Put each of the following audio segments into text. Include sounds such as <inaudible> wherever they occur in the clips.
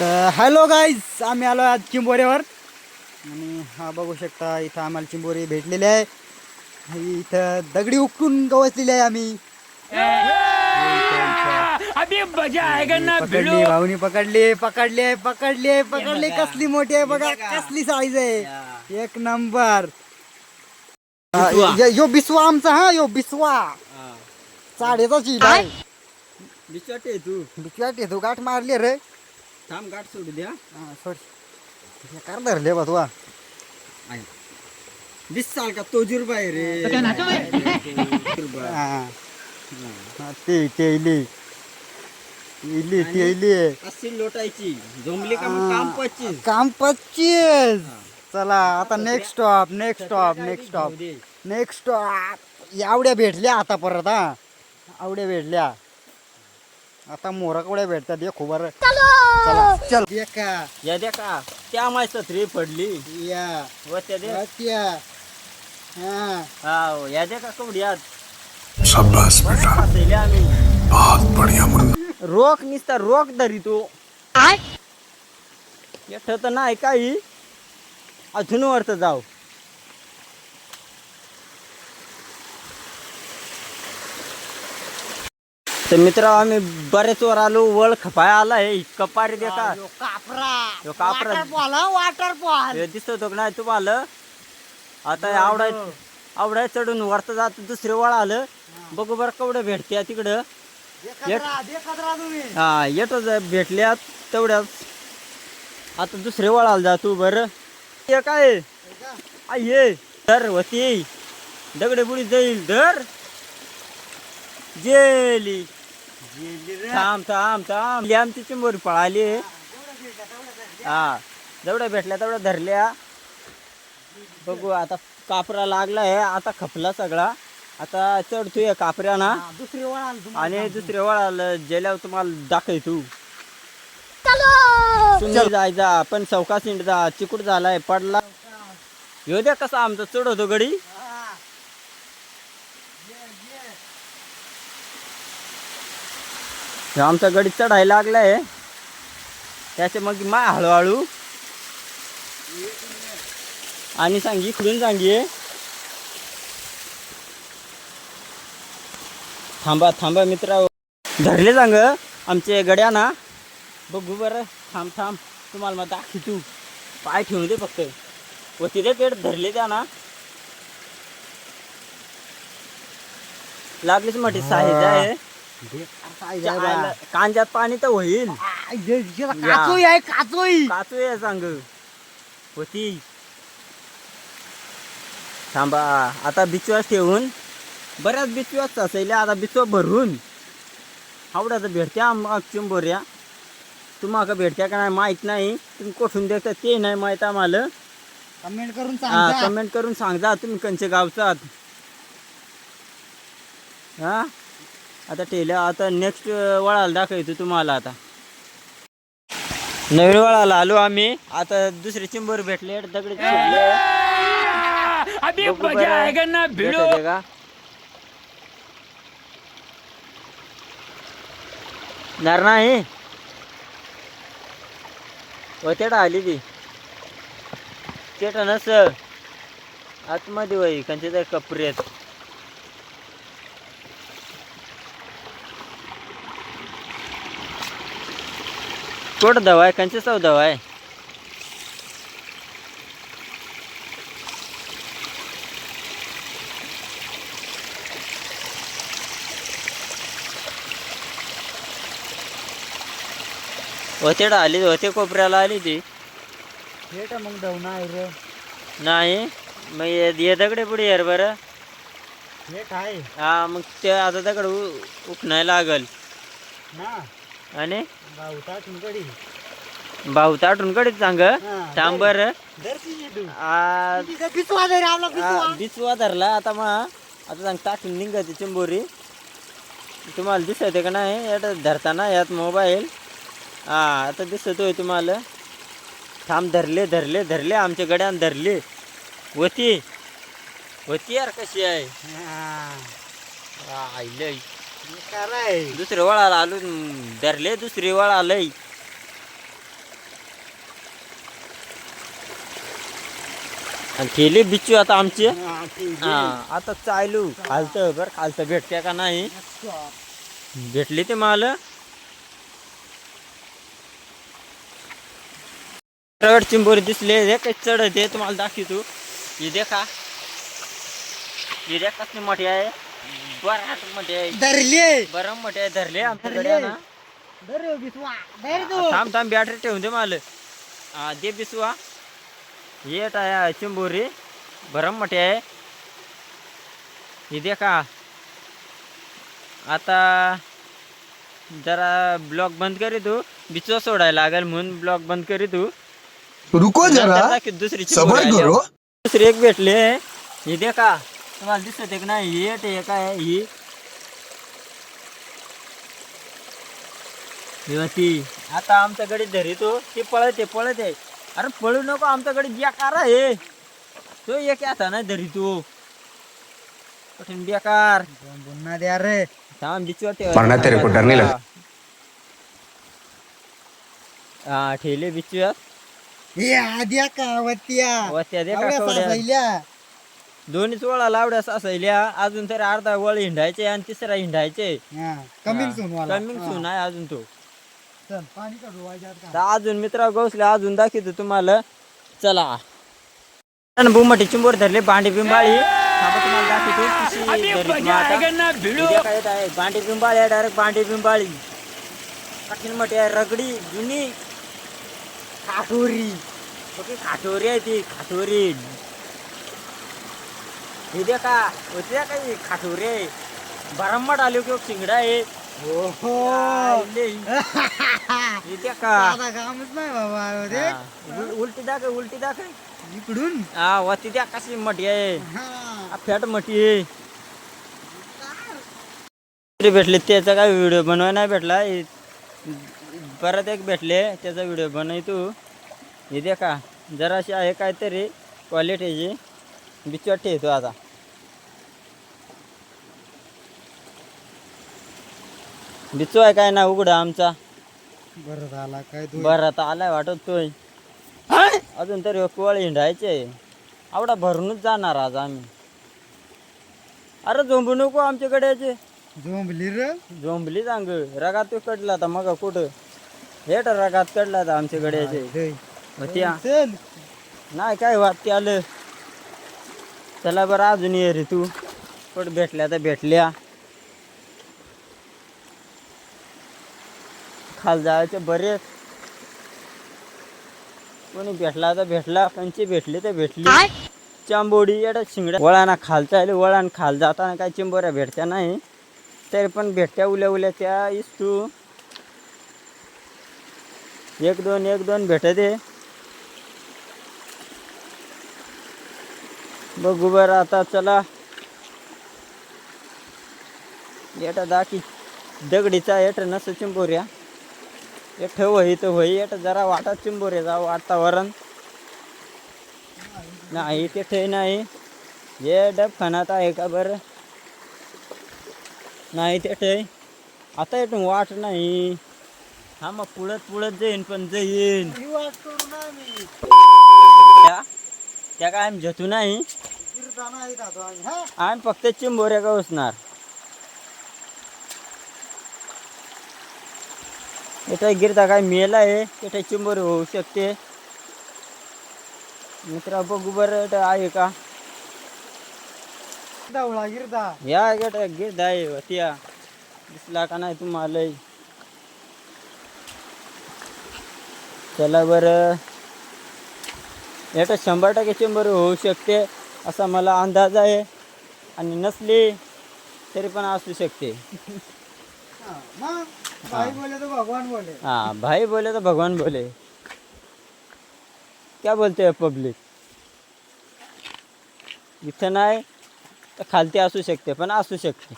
तर hello guys आम्ही आलो आज चिंबोऱ्यावर. आणि हा बघू शकता इथं आम्हाला चिंबोरी भेटलेली आहे. इथं दगडी उपटून गवसलेली आहे आम्ही. अभी मजा आएगा ना पकडली भाऊनी पकडली पकडली पकडली पकडली कसली मोठी आहे बघा कसली साईज आहे. एक नंबर. हा, यो- बिस्वा आमचा हा यो बिस्वा. साडेचा चिल आहे बिचाटे तू बिचवाट येतो गाठ मारली रे. थांब गाठ सोडू द्या. हा, सोड. कर धरले बा तुला वीस साल का तोजुर्बा आहे रे. हा. हा, ते ते इली. इली ते इली. अस्सी लोटायची. झोंबली का मग काम पच्चीस काम पच्चीस चला आता next stop next stop next stop next stop एवढ्या भेटल्या आता परत हा. आवड्या भेटल्या. आता मोराकवड्या भेटतात ये खूप बरं. चला! चल ये का? या द्या का? त्या माय सत्री पडली. या. व त्या द्या वाट्या. हा. हा या द्या का कवड्यात? बेटा. फसले आम्ही. बहुत बढ़िया रोख निसता रोख धरी तो. येठ तर नाही काही. अजून वरत जाऊ. तर मित्र आम्ही बरेच वर आलो. वळ खपाय आलाय कपारी दे का यो कापरा. यो कापरा. वॉटरफॉल हा वॉटरफॉल. हे दिसत का नाही तुम्हाला आता हे आवडाय आवडाय चढून वरत जात दुसरे वळ आलं. बघू बरं कवडं भेटते तिकडं. हा येतच भेटल्यात तेवढ्याच आता दुसरे वळाला जा तू बरं. हे काय? आ, ये धर होती दगडे बुडी जाईल धर. जेली. थांब थांब थांब. ही आमची चिंबोरी पळाली. हा जेवढ्या भेटल्या तेवढ्या धरल्या. बघू आता कापरा लागलाय आता खपला सगळा. आता चढतोय कापऱ्याना. दुसरी वळाल आणि दुसरे वळाला जेल्यावर तुम्हाला दाखव तू तुम्ही जायचा पण चौका सिंड जा चिकूट झालाय पडला. येऊ द्या कसा आमचा चढवतो गडी. आमचा गडी चढायला लागलाय त्याच्या मग माय हळूहळू. आणि सांगी इकडून सांगी. थांबा थांबा मित्रा धरले सांग आमचे गड्या ना बघू बरं. थांब थांब. तुम्हाला मग दाखी तू पाय ठेवून दे फक्त. व तिथे पेट. धरले त्या ना लागलीच मोठी साईज आहे. कांद्यात पाणी तर होईल. काचोई आहे काचोई. काचू आहे सांग. होती. थांबा. आता बिचवास ठेवून. बऱ्याच बिचवास असेल आता बिचवा भरून. आवडाचं भेटत्या आम चिंबोऱ्या. तुम्हाला भेटत्या का नाही माहीत नाही. तुम्ही कोठून देता ते नाही माहीत आम्हाला. कमेंट करून हा सांगा. कमेंट करून सांगा. तुम्ही कंचे गावचात? हा? आता टेल्या आता नेक्स्ट वळाला दाखवतो तुम्हाला आता. नवीन वळाला आलो आम्ही. आता दुसरे चिंबर भेटले दगडी नाही? तेडा आली ती. तेटा नस आतमध्ये वय कंचे त्या कोट दवा आहे कंचे चव दवा आहे होतेडा आली होते कोपऱ्याला आली ती. भेट मग दवना आहे रे. नाही मग ये दगडे पुढे यार बरं. भेट आहे हा मग ते आता दगड उ- लागल. ना. आणि? भाऊ ताटून कडे सांग. थांब बरं. दर्शी तू आ, पिसवा दे रे आपला आ, पिसवा बिचवा धरला. आता मग आता सांग ताटून निघायची चिंबोरी. तुम्हाला दिसत का नाही? यात धरताना यात मोबाईल. हा आता दिसतोय तुम्हाला. थांब धरले धरले धरले आमच्या गड्यान धरले. वती. वती यार कशी आहे? दुसरी दुसरे वळाला धरले दुसरी वळ लय आणि केली बिच्चू आता आमची. हा आता चालू. खालतं बरं खालत भेटते का नाही? भेटली ते माल. रगड चिंबोरी दिसले हे काही चढ दे तुम्हाला दाखवतो. हे देखा. हे देखा मोठी आहे. धरले. बरं मोठी आहे धरले आमच्याकडे धरले. ना. धर रे बिस्वा. धर तू. थांब थांब बॅटरी ठेवून दे माल. हा दे बिसवा. येट आहे चिंबोरी. बरं मोठी आहे. ही देखा आता जरा ब्लॉक बंद करी तू. बिचवा सोडायला लागेल म्हणून ब्लॉक बंद करी तू. रुको जरा. दुसरी दुसरी एक भेटले. ही देखा तुम्हाला दिसत आहे का नाही? ही येट आहे? काय ही होती आता आमच्याकडे धरितो ती पळते पळते अरे पळू नको आमच्याकडे बेकार आहे. तो एक आता नाही धरितो. कठीण बेकार? पुन्हा द्या रे. थांब बिचवा तेरे को डर नहीं लगा? हा ठेवले बिचव्यात हे आद्या का वत्या. वत्या दे का. दोन्हीच वळा लावड्या असायल्या अजून तरी अर्धा वळ हिंडायचे आणि तिसरा हिंडायचे. हा, कमिंग सून वाला. कमिंग सून आहे अजून तो. चल पाणी काढू वाजत तर का अजून मित्रा गौसले अजून दाखवतो तुम्हाला. चला. बुमटी चिंबोर धरले भांडी बिंबाळी. थांबा तुम्हाला दाखवतो. कशी अभी धरली मजा तुम्हाला आएगा आता. ना भिड़ो? उद्या काय येत आहे? भांडी बिंबाळी आहे डायरेक्ट भांडी बिंबाळी. कठीण मोठी आहे रगडी जुनी. खाटोरी. ओके खाटोरी आहे ती खाटोरी. हे दे <laughs> का होते काही खाटोरी। आहे बरंबट आलो की शिंगडा आहे. हे। दे का आता कामच नाही बाबा रे हा. उल- उलटी दाखव उलटी दाखव इकडून? हा वती द्या कशी मोठी आहे हा. हा। फॅट मोठी आहे तरी भेटले त्याचा काय व्हिडिओ बनवाय नाही भेटला हे परत एक भेटले त्याचा व्हिडिओ बनवतो हे दे का जराशी आहे काहीतरी क्वालिटीची बिचवाट ठेवतो आता। बिचू आहे काय ना उघडा आमचा. बरं झाला काय तू बरं आता आलाय वाटतोय अजून तरी कोळ हिंडायचे आवडा भरूनच जाणार आज आम्ही. अरे झोंबू नको आमच्याकडे याचे झोंबली रे? झोंबली सांग रगात तो कडला आता मग कुठं? हेट रगात कडला आता आमच्याकडे याचे. होत्या नाही काय वाट ते आलं? चला बरं अजून ये रे तू. कुठं भेटल्या तर भेटल्या. खाल जायचे बरेच कोणी भेटला तर भेटला कंची भेटली तर भेटली. चांबोडी येडा शिंगड्या वळाना खालचा आले वळण खाल जाताना काही चिंबोऱ्या भेटत्या नाही. तरी पण भेटत्या उल्या उल्या त्या इस्तू. एक दोन एक दोन भेटते. बघू बरं आता चला. येटा दाखी. दगडीचा येट नस चिंबोऱ्या. एक वही तर वही येट जरा वाटा चिंबोऱ्या जा वातावरण नाही तिथे नाही. हे डब खानात आहे का बरं? नाही तिथे आता येतो वाट नाही. हा मग पुढत पुढत जाईन पण जाईन. त्या काय आम्ही जतू नाही? आम्ही फक्त चिंबोऱ्या गवसणार इथं गिरता काय मेला आहे. तिथे चिंबोरी होऊ शकते. मित्रा बघू बरं इथं आहे का? धावळा गिरता या गेट गिरद आहे होत्या दिसला का नाही तुम्हाला? चला बरं. याच्यात शंभर टक्के चिंबोरी होऊ शकते असा मला अंदाज आहे. आणि नसली तरी पण असू शकते. <laughs> हा, भाई बोले तो भगवान बोले. हाँ भाई बोले तो भगवान बोले. क्या बोलते हैं पब्लिक इथं नाही तर खालती असू शकते पण असू शकते.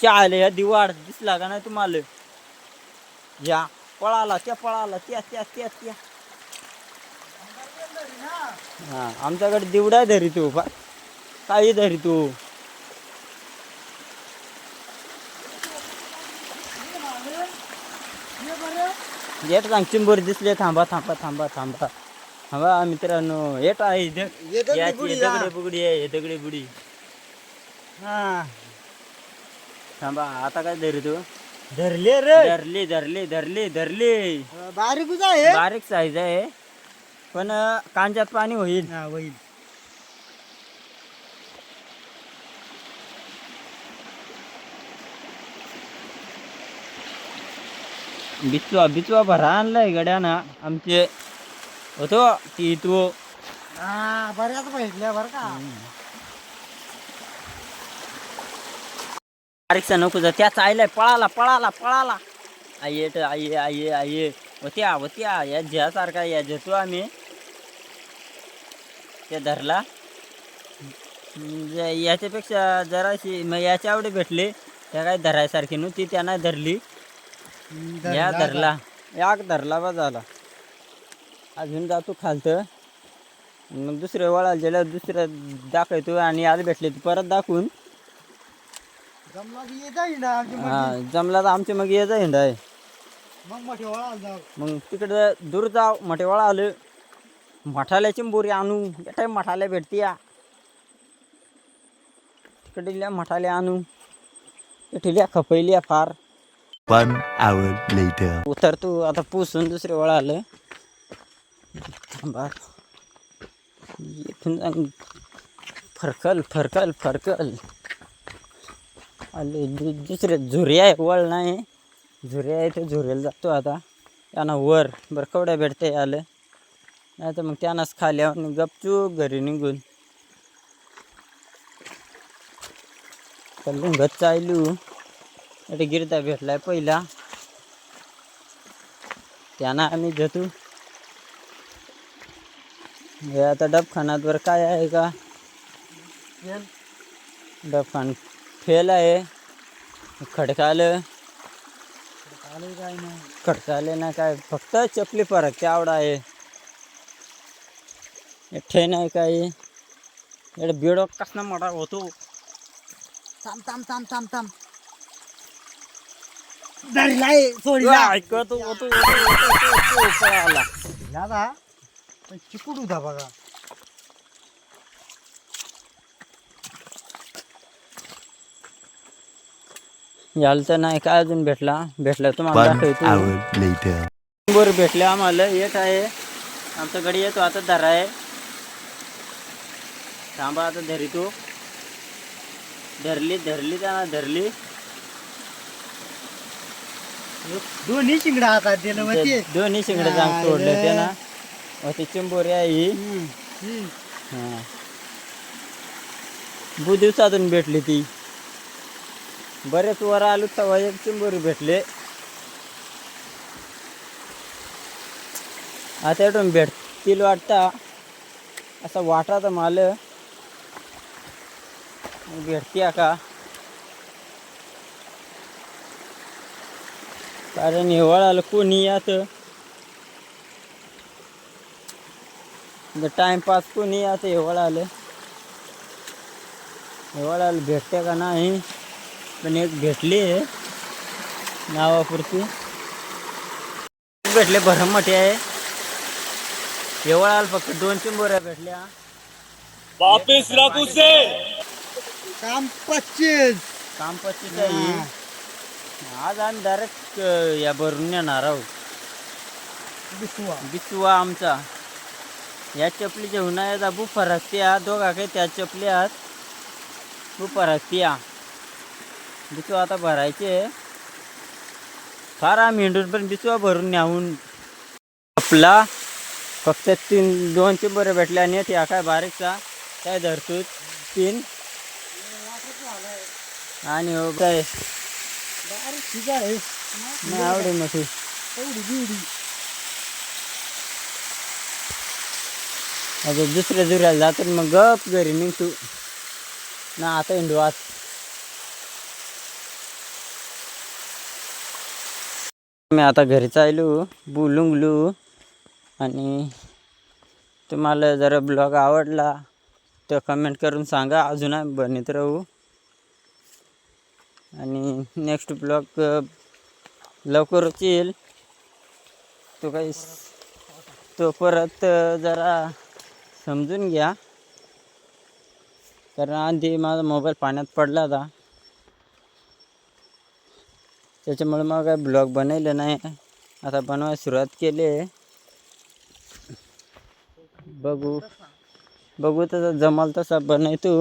क्या आले या दिवाड? दिसला का नाही तुम्हाला? या पळाला त्या पळाला त्या त्या त्या त्या. आमच्याकडे दिवडा धरी तू पा काही धरी तू. येट सांग चिंबर दिसले? थांबा थांबा थांबा थांबा. थांबा मित्रांनो येट आहे दगडे बुगडी आहे दगडी बुडी. हा. थांबा आता काय धरी तू? धरले रे. धरली धरली धरली धरली. बारीक बारीक साईज आहे. पण कांच्यात पाणी होईल. हा होईल. बिचवा बिचवा भरा आणलाय गड्यानं. आमचे होतो ती तू. हा बऱ्याच भेटल्या बरं का. बारीकसा नको जा त्या चायलाय पळाला पळाला पळाला. आई येत आई आई आई होत्या होत्या. या ज्यासारखा या जेतो आम्ही. ते धरला. याच्यापेक्षा जराशी मग याच्या आवडे भेटले. त्या काय धरायसारखी नव्हती त्यांना धरली. या धरला. याक धरला बा झाला. अजून जातो खालतं. मग दुसरे वळाला गेल्यावर दुसरं दाखवतो आणि आज भेटले परत दाखवून. हा जमला तर आमचे मग ये हिंड आहे. मग मोठे वळाला जाऊ. मग तिकडं दूर जाव मटेवाळा आलं मठाल्या चिंबोरी आणू. टाईम मठाल्या भेटते या तिकडल्या मठाल्या आणू. इथल्या खपैल्या फार. One hour later. उतरतो आता पुसून दुसरे वळा आलं. थांबा. इथून फरकल फरकल फरकल. आले दु- दुसरे झुरे आहे वळ नाही. झुरे आहे ते झुरेला जातो आता. त्यांना वर. बरं कवड्या भेटते आलं. नाही तर मग त्यांनाच खाल्यावर गपचूप घरी निघून. चालू गच चालू. इथे गिरता भेटलाय पहिला. त्यांना आम्ही जातो. हे आता डबखानात वर काय आहे का? डबखान फेल आहे. खडकालं खडकाले ना काय फक्त चपली फरक आवडा आहे. ठे नाही काय इकडे बिडो कसला मोठा होतो. थांब थांब थांब थांब थांब. धरलाय सोडला ऐकतो होतो होतो होतो होतो पळाला दादा पण चिकूड होता बघा. याला तर नाही काय अजून भेटला? भेटला तुम्हाला दाखवतो. भेटले आम्हाला येत आहे. आमचा गडी येतो आता धरा आहे. थांबा आता धरी तू. धरली धरली त्यांना धरली. दोन्ही शिंगडा हातात दिलं ते दोन्ही शिंगडे जांग तोडलं ते ना. होती चिंबोरी आहे ही. हा. भू दिवसातून भेटली ती. बरेच वर आलो तेव्हा एक चिंबोरी भेटले. आता भेटतील वाटता. असं वाटा माल. भेटते का? कारण हिवाळाला कोणी यात? टाइमपास कोणी यात हिवाळाला हिवाळाला भेटते का नाही? पण एक भेटली आहे नावापुरती. भेटले भरमटे आहे. हिवाळाला फक्त दोन चिंबोऱ्या भेटल्या. काम पच्चीस. काम पच्चीस आहे? आज आम्ही डायरेक्ट या भरून येणार आहोत. बिसवा. बिचवा आमचा. या चपलीच्या उन्हाळ्याचा बू फरक त्या दोघा काही त्या चपल्यात बू फरक त्या बिचवा आता भरायचे फार आम्ही हिंडून पण बिचवा भरून न्याहून. आपला फक्त तीन दोनचे बरे भेटले आणि त्या काय बारीकचा. काय धरतो तीन. आणि हो काय? नाही आवडे मोठी आता दुसऱ्या दुऱ्याला जातात मग गप घरी निघतो. ना आता हिंडू आत मी आता घरी चालू बुलुंगलू आणि तुम्हाला जर ब्लॉग आवडला तर कमेंट करून सांगा. अजून बनत राहू. आणि नेक्स्ट ब्लॉग लवकरच येईल. तो काही तो परत जरा समजून घ्या. कारण आधी माझा मोबाईल पाण्यात पडला होता. त्याच्यामुळे मग काय ब्लॉग बनवलं नाही. आता बनवायला सुरुवात केली आहे. बघू. बघू तसं जमाल तसा बनवतो.